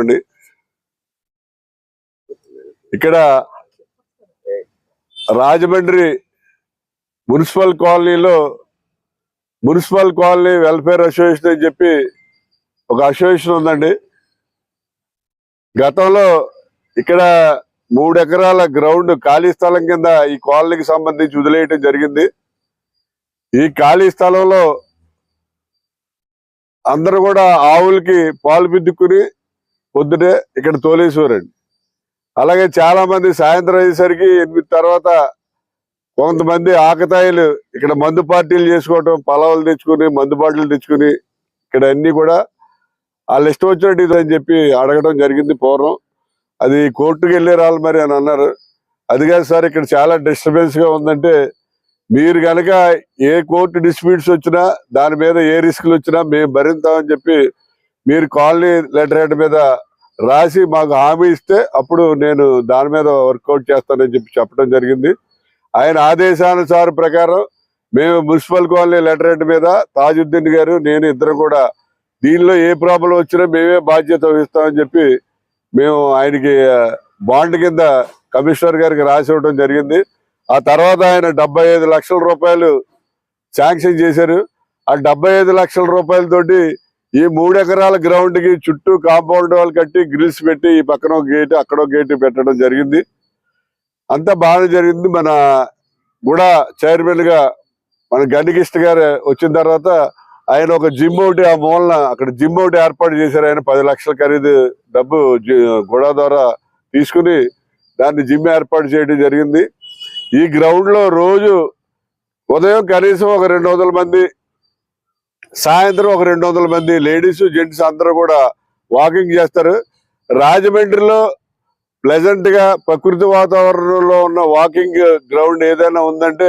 అండి ఇక్కడ రాజమండ్రి మున్సిపల్ కాలనీలో మున్సిపల్ కాలనీ వెల్ఫేర్ అసోసియేషన్ అని చెప్పి ఒక అసోసియేషన్ ఉందండి. గతంలో ఇక్కడ మూడు ఎకరాల గ్రౌండ్ ఖాళీ స్థలం కింద ఈ కాలనీకి సంబంధించి వదిలేయటం జరిగింది. ఈ ఖాళీ స్థలంలో అందరూ కూడా ఆవులకి పాలు పిద్దుకుని పొద్దుటే ఇక్కడ తోలేసేవారండి. అలాగే చాలా మంది సాయంత్రం అయ్యేసరికి ఎనిమిది తర్వాత కొంతమంది ఆకతాయిలు ఇక్కడ మందు పార్టీలు చేసుకోవటం పొలాలు తెచ్చుకుని మందు బాటలు తెచ్చుకుని ఇక్కడ అన్ని కూడా వాళ్ళు ఇష్టం వచ్చినట్టు అని చెప్పి అడగడం జరిగింది పూర్వం. అది కోర్టుకు వెళ్ళే రాళ్ళు మరి అని అన్నారు. అది కాదు సార్ ఇక్కడ చాలా డిస్టర్బెన్స్గా ఉందంటే మీరు కనుక ఏ కోర్టు డిస్ప్యూట్స్ వచ్చినా దాని మీద ఏ రిస్క్లు వచ్చినా మేము భరింతామని చెప్పి మీరు కాలనీ లెటర్ హెడ్ మీద రాసి మాకు హామీ ఇస్తే అప్పుడు నేను దాని మీద వర్కౌట్ చేస్తానని చెప్పి చెప్పడం జరిగింది. ఆయన ఆదేశానుసార ప్రకారం మేము మున్సిపల్ కాలనీ లెటర్ హెడ్ మీద తాజుద్దీన్ గారు నేను ఇద్దరు కూడా దీనిలో ఏ ప్రాబ్లం వచ్చినా మేమే బాధ్యత వహిస్తామని చెప్పి మేము ఆయనకి బాండ్ కింద కమిషనర్ గారికి రాసి ఇవ్వడం జరిగింది. ఆ తర్వాత ఆయన డెబ్బై ఐదు లక్షల రూపాయలు శాంక్షన్ చేశారు. ఆ డెబ్బై ఐదు లక్షల రూపాయలతోటి ఈ మూడు ఎకరాల గ్రౌండ్కి చుట్టూ కాంపౌండ్ వాల్ కట్టి గ్రిల్స్ పెట్టి ఈ పక్కన ఒక గేట్ అక్కడ గేట్ పెట్టడం జరిగింది. అంతా బాగా జరిగింది. మన కూడా చైర్మన్గా మన గనికిష్ట గారు వచ్చిన తర్వాత ఆయన ఒక జిమ్ ఒకటి ఆ మూలన అక్కడ జిమ్ ఒకటి ఏర్పాటు చేశారు. ఆయన పది లక్షల ఖరీదు డబ్బు గుడా ద్వారా తీసుకుని దాన్ని జిమ్ ఏర్పాటు చేయడం జరిగింది. ఈ గ్రౌండ్లో రోజు ఉదయం కనీసం ఒక రెండు వందల మంది సాయంత్రం ఒక రెండు వందల మంది లేడీస్ జెంట్స్ అందరూ కూడా వాకింగ్ చేస్తారు. రాజమండ్రిలో ప్లెజెంట్గా ప్రకృతి వాతావరణంలో ఉన్న వాకింగ్ గ్రౌండ్ ఏదైనా ఉందంటే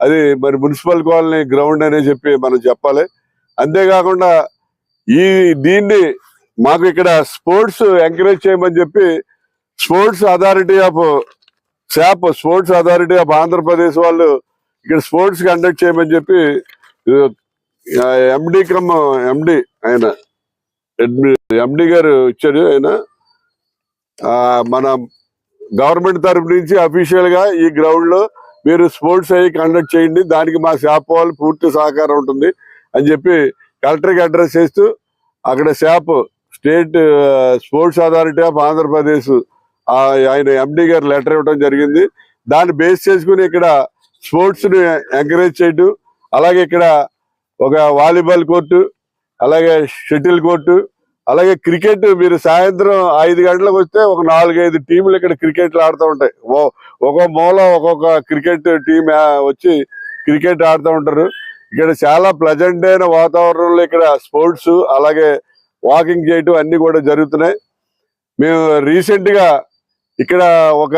అది మరి మున్సిపల్ కాలనీ గ్రౌండ్ అనే చెప్పి మనం చెప్పాలి. అంతేకాకుండా ఈ దీన్ని మాకు ఇక్కడ స్పోర్ట్స్ ఎంకరేజ్ చేయమని చెప్పి sports authority of SAAP sports authority of Andhra Pradesh వాళ్ళు ఇక్కడ స్పోర్ట్స్ కండక్ట్ చేయమని చెప్పి ఎండి కమ్ ఎండి ఆయన. ఎండి గారు ఇచ్చాడు ఆయన. ఆ, మన గవర్నమెంట్ తరఫు నుంచి అఫీషియల్గా ఈ గ్రౌండ్లో మీరు స్పోర్ట్స్ అయ్యి కండక్ట్ చేయండి. దానికి మా శాప్ వాళ్ళు పూర్తి సహకారం ఉంటుంది అని చెప్పి కలెక్టర్కి అడ్రస్ చేస్తూ అక్కడ SAAP state sports authority of Andhra Pradesh ఆయన ఎండి గారు లెటర్ ఇవ్వడం జరిగింది. దాన్ని బేస్ చేసుకుని ఇక్కడ స్పోర్ట్స్ని ఎంకరేజ్ చేయటం అలాగే ఇక్కడ ఒక వాలీబాల్ కోర్టు అలాగే షటిల్ కోర్టు అలాగే క్రికెట్ మీరు సాయంత్రం ఐదు గంటలకు వస్తే ఒక నాలుగైదు టీములు ఇక్కడ క్రికెట్లు ఆడుతూ ఉంటాయి. ఓ- ఒక్కొక్క మూల ఒక్కొక్క క్రికెట్ టీం వచ్చి క్రికెట్ ఆడుతూ ఉంటారు. ఇక్కడ చాలా ప్లజెంట్ అయిన వాతావరణంలో ఇక్కడ స్పోర్ట్స్ అలాగే వాకింగ్ చేయటం అన్నీ కూడా జరుగుతున్నాయి. మేము రీసెంట్గా ఇక్కడ ఒక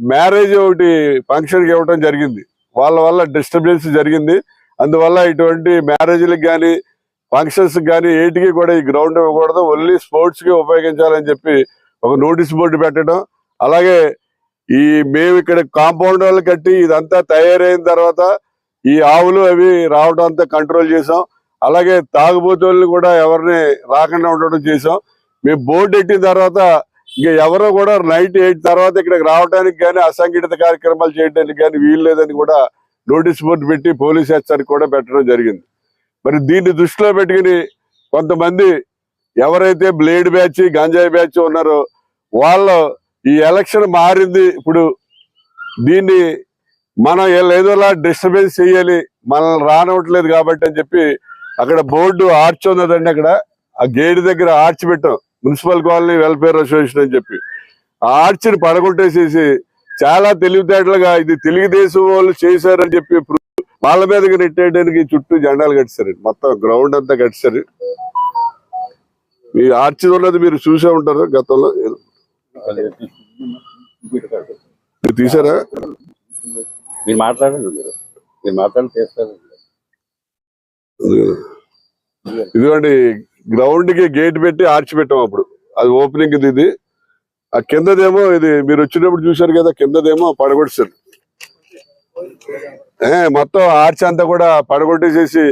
మ్యారేజ్ ఒకటి ఫంక్షన్కి ఇవ్వటం జరిగింది. వాళ్ళ వల్ల డిస్టర్బెన్స్ జరిగింది. అందువల్ల ఇటువంటి మ్యారేజ్లకు కానీ ఫంక్షన్స్ కానీ ఏటికి కూడా ఈ గ్రౌండ్ ఇవ్వకూడదు. ఓన్లీ స్పోర్ట్స్కి ఉపయోగించాలని చెప్పి ఒక నోటీస్ బోర్డు పెట్టడం. అలాగే ఈ మేము ఇక్కడ కాంపౌండ్ వాళ్ళు కట్టి ఇదంతా తయారైన తర్వాత ఈ ఆవులు అవి రావడం అంతా కంట్రోల్ చేసాం. అలాగే తాగుబోతుల్ని కూడా ఎవరిని రాకుండా ఉండడం చేసాం. మేము బోర్డు ఎట్టిన తర్వాత ఇంకా ఎవరో కూడా నైట్ ఎయిట్ తర్వాత ఇక్కడికి రావడానికి కానీ అసంఘటిత కార్యక్రమాలు చేయడానికి కానీ వీలు లేదని కూడా నోటీస్ బోర్డు పెట్టి పోలీస్ హెచ్చరిక కూడా పెట్టడం జరిగింది. మరి దీన్ని దృష్టిలో పెట్టుకుని కొంతమంది ఎవరైతే బ్లేడ్ బ్యాచ్ గంజాయి బ్యాచ్ ఉన్నారో వాళ్ళు ఈ ఎలక్షన్ మారింది. ఇప్పుడు దీన్ని మనం ఏదోలా డిస్టర్బెన్స్ చేయాలి మనల్ని రానివ్వట్లేదు కాబట్టి అని చెప్పి అక్కడ బోర్డు ఆర్చ్ ఉన్నదండి అక్కడ. ఆ గేట్ దగ్గర ఆర్చ్ పెట్టాం. మున్సిపల్ కాలనీ వెల్ఫేర్ అసోసియేషన్ అని చెప్పి. ఆ ఆర్చ్ని పడగొట్టేసేసి చాలా తెలివితేటలుగా ఇది తెలుగుదేశం వాళ్ళు చేశారని చెప్పి వాళ్ళ మీదకి నెట్టేయడానికి చుట్టూ జెండాలు కట్టారు మొత్తం గ్రౌండ్ అంతా కట్టారు ఈ ఆర్చి ఉన్నది మీరు చూసే ఉంటారు గతంలో. మీరు తీసారా? మీరు మాట్లాడండి మీరు. మాట్లాడి చేస్తారు. ఇదిగోండి గ్రౌండ్కి గేట్ పెట్టి ఆర్చ్ పెట్టాం అప్పుడు. అది ఓపెనింగ్ ఇది. ఆ కిందదేమో ఇది మీరు వచ్చినప్పుడు చూశారు కదా కిందదేమో పడగొట్టారు మొత్తం ఆర్చ్ అంతా కూడా పడగొట్టేసేసి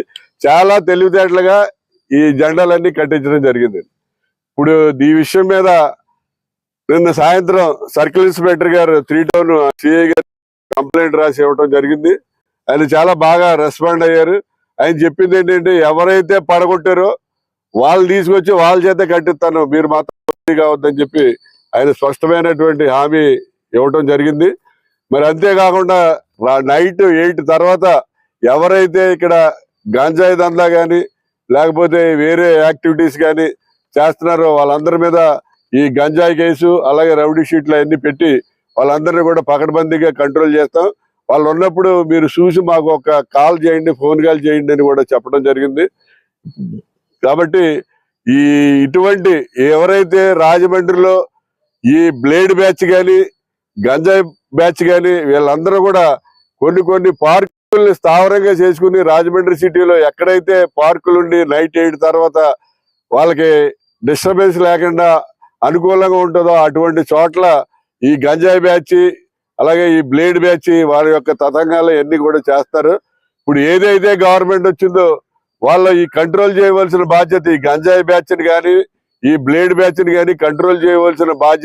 చాలా తెలివితేటలుగా ఈ జెండాలన్నీ కట్టించడం జరిగింది. ఇప్పుడు ఈ విషయం మీద నిన్న సాయంత్రం సర్కిల్ ఇన్స్పెక్టర్ గారు త్రీ టౌన్ సిఐ గారు కంప్లైంట్ రాసి ఇవ్వటం జరిగింది. ఆయన చాలా బాగా రెస్పాండ్ అయ్యారు. ఆయన చెప్పింది ఏంటంటే ఎవరైతే పడగొట్టారో వాళ్ళు తీసుకొచ్చి వాళ్ళ చేత కట్టిస్తాను మీరు మాత్రం కావద్దని చెప్పి ఆయన స్పష్టమైనటువంటి హామీ ఇవ్వటం జరిగింది. మరి అంతేకాకుండా నైట్ ఎయిట్ తర్వాత ఎవరైతే ఇక్కడ గాంజాయి దందా కానీ లేకపోతే వేరే యాక్టివిటీస్ కానీ చేస్తున్నారో వాళ్ళందరి మీద ఈ గంజాయి కేసు అలాగే రౌడీ షీట్లు అన్నీ పెట్టి వాళ్ళందరినీ కూడా పకడ్బందీగా కంట్రోల్ చేస్తాం. వాళ్ళు ఉన్నప్పుడు మీరు చూసి మాకు ఒక కాల్ చేయండి ఫోన్ కాల్ చేయండి అని కూడా చెప్పడం జరిగింది. కాబట్టి ఈ ఇటువంటి ఎవరైతే రాజమండ్రిలో ఈ బ్లేడ్ బ్యాచ్ కానీ గంజాయి బ్యాచ్ కానీ వీళ్ళందరూ కూడా కొన్ని కొన్ని పార్కుల్ని స్థావరంగా చేసుకుని రాజమండ్రి సిటీలో ఎక్కడైతే పార్కులు ఉండి నైట్ ఎయిట్ తర్వాత వాళ్ళకి డిస్టర్బెన్స్ లేకుండా అనుకూలంగా ఉంటుందో అటువంటి చోట్ల ఈ గంజాయి బ్యాచ్ అలాగే ఈ బ్లేడ్ బ్యాచ్ వారి యొక్క తతంగాలు అన్ని కూడా చేస్తారు. ఇప్పుడు ఏదైతే గవర్నమెంట్ వచ్చిందో వాళ్ళ ఈ కంట్రోల్ చేయవలసిన బాధ్యత ఈ గంజాయి బ్యాచ్ని కానీ ఈ బ్లేడ్ బ్యాచ్ని కానీ కంట్రోల్ చేయవలసిన బాధ్యత